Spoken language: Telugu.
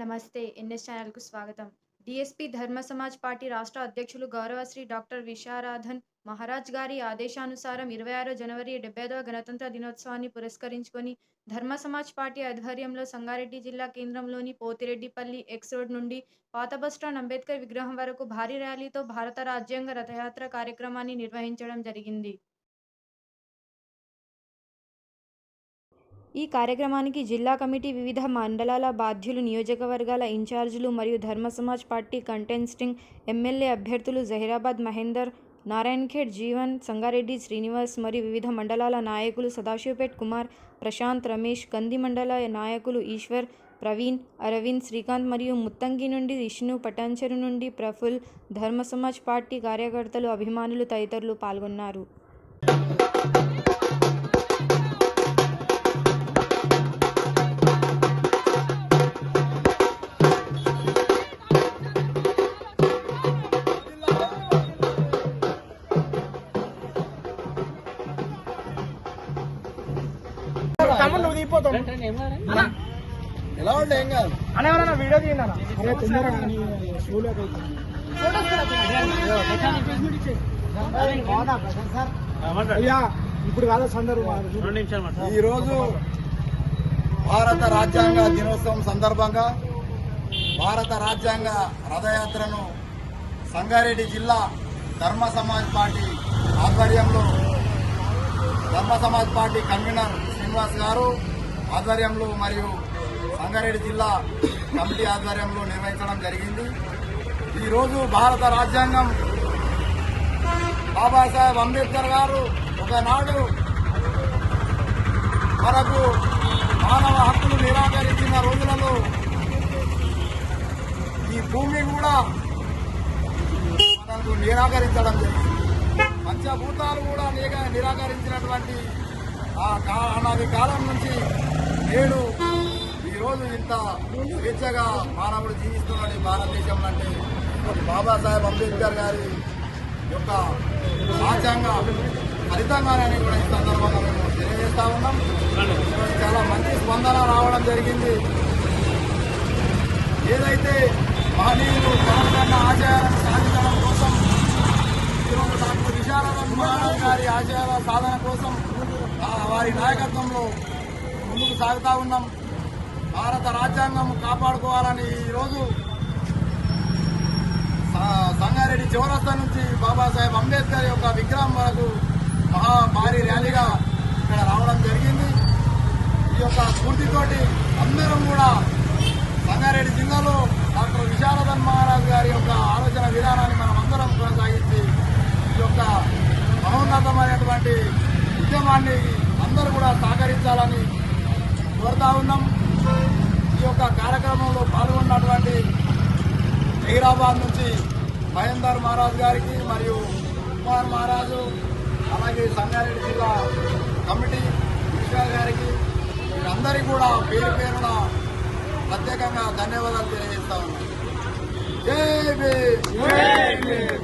నమస్తే ఎన్ఎస్ ఛానల్కు స్వాగతం. డిఎస్పీ ధర్మ సమాజ్ పార్టీ రాష్ట్ర అధ్యక్షులు గౌరవశ్రీ డాక్టర్ విశారాధన్ మహారాజ్ గారి ఆదేశానుసారం ఇరవై ఆరో జనవరి డెబ్బైదవ గణతంత్ర దినోత్సవాన్ని పురస్కరించుకొని ధర్మ సమాజ్ పార్టీ ఆధ్వర్యంలో సంగారెడ్డి జిల్లా కేంద్రంలోని పోతిరెడ్డిపల్లి ఎక్స్ రోడ్ నుండి పాత బస్టాండ్ అంబేద్కర్ విగ్రహం వరకు భారీ ర్యాలీతో భారత రాజ్యాంగ రథయాత్ర కార్యక్రమాన్ని నిర్వహించడం జరిగింది. ఈ కార్యక్రమానికి జిల్లా కమిటీ వివిధ మండలాల బాధ్యులు నియోజకవర్గాల ఇన్ఛార్జీలు మరియు ధర్మ సమాజ్ పార్టీ కంటెస్టింగ్ ఎమ్మెల్యే అభ్యర్థులు జహీరాబాద్ మహేందర్ నారాయణఖేడ్ జీవన్ సంగారెడ్డి శ్రీనివాస్ మరియు వివిధ మండలాల నాయకులు సదాశివపేట్ కుమార్ ప్రశాంత్ రమేష్ కంది మండల నాయకులు ఈశ్వర్ ప్రవీణ్ అరవింద్ శ్రీకాంత్ మరియు ముత్తంగి నుండి విష్ణు పటాన్చెరు నుండి ప్రఫుల్ ధర్మ సమాజ్ పార్టీ కార్యకర్తలు అభిమానులు తదితరులు పాల్గొన్నారు. నువ్వు దిగిపోతావు ఎలా ఉండే ఏం కాదు అన్న ఎవరన్నా వీడియో తీయండి అన్న. అయ్యా ఇప్పుడు కాదు సందర్భం ఈ రోజు భారత రాజ్యాంగ దినోత్సవం సందర్భంగా భారత రాజ్యాంగ రథయాత్రను సంగారెడ్డి జిల్లా ధర్మ సమాజ్ పార్టీ ఆధ్వర్యంలో ధర్మ సమాజ్ పార్టీ కన్వీనర్ శ్రీనివాస్ గారు ఆధ్వర్యంలో మరియు సంగారెడ్డి జిల్లా కమిటీ ఆధ్వర్యంలో నిర్వహించడం జరిగింది. ఈరోజు భారత రాజ్యాంగం బాబాసాహెబ్ అంబేద్కర్ గారు ఒకనాడు మనకు మానవ హక్కులు నిరాకరించిన రోజులలో ఈ భూమి కూడా మనకు నిరాకరించడం జరిగింది. పంచభూతాలు కూడా నిగ నిరాకరించినటువంటి ఆ కా- కాలం నుంచి నేడు ఈరోజు ఇంత స్వేచ్ఛగా మానవుడు జీవిస్తున్న భారతదేశం అంటే బాబాసాహెబ్ అంబేద్కర్ గారి యొక్క రాజ్యాంగ ఫలితంగానే కూడా ఈ సందర్భంగా మేము తెలియజేస్తా ఉన్నాం. చాలా మంచి స్పందన రావడం జరిగింది. ఏదైతే మహనీయులు తెలంగాణ ఆశయాలను సాధించడం కోసం ఈరోజు డాక్టర్ విశారదన్ మహారాజ్ గారి ఆశయాల సాధన కోసం వారి నాయకత్వంలో ముందుకు సాగుతా ఉన్నాం. భారత రాజ్యాంగం కాపాడుకోవాలని ఈరోజు సంగారెడ్డి చౌరస్తా నుంచి బాబాసాహెబ్ అంబేద్కర్ యొక్క విగ్రహం వరకు మహా భారీ ర్యాలీగా ఇక్కడ రావడం జరిగింది. ఈ యొక్క స్ఫూర్తితోటి అందరం కూడా సంగారెడ్డి జిల్లాలో డాక్టర్ విశారదన్ మహారాజ్ గారి యొక్క ఆలోచన విధానాన్ని మనం అందరం కొనసాగించి ఈ యొక్క మహోన్నతమైనటువంటి ఉద్యమాన్ని అందరూ కూడా సహకరించాలని కోరుతా ఉన్నాం. ఈ యొక్క కార్యక్రమంలో పాల్గొన్నటువంటి హైదరాబాద్ నుంచి మహేందర్ మహారాజ్ గారికి మరియు కుమార్ మహారాజు అలాగే సంగారెడ్డి జిల్లా కమిటీ విశ్వాల్ గారికి వీరందరికీ కూడా పేరు పేరున ప్రత్యేకంగా ధన్యవాదాలు తెలియజేస్తా ఉన్నాను జై భీమ్.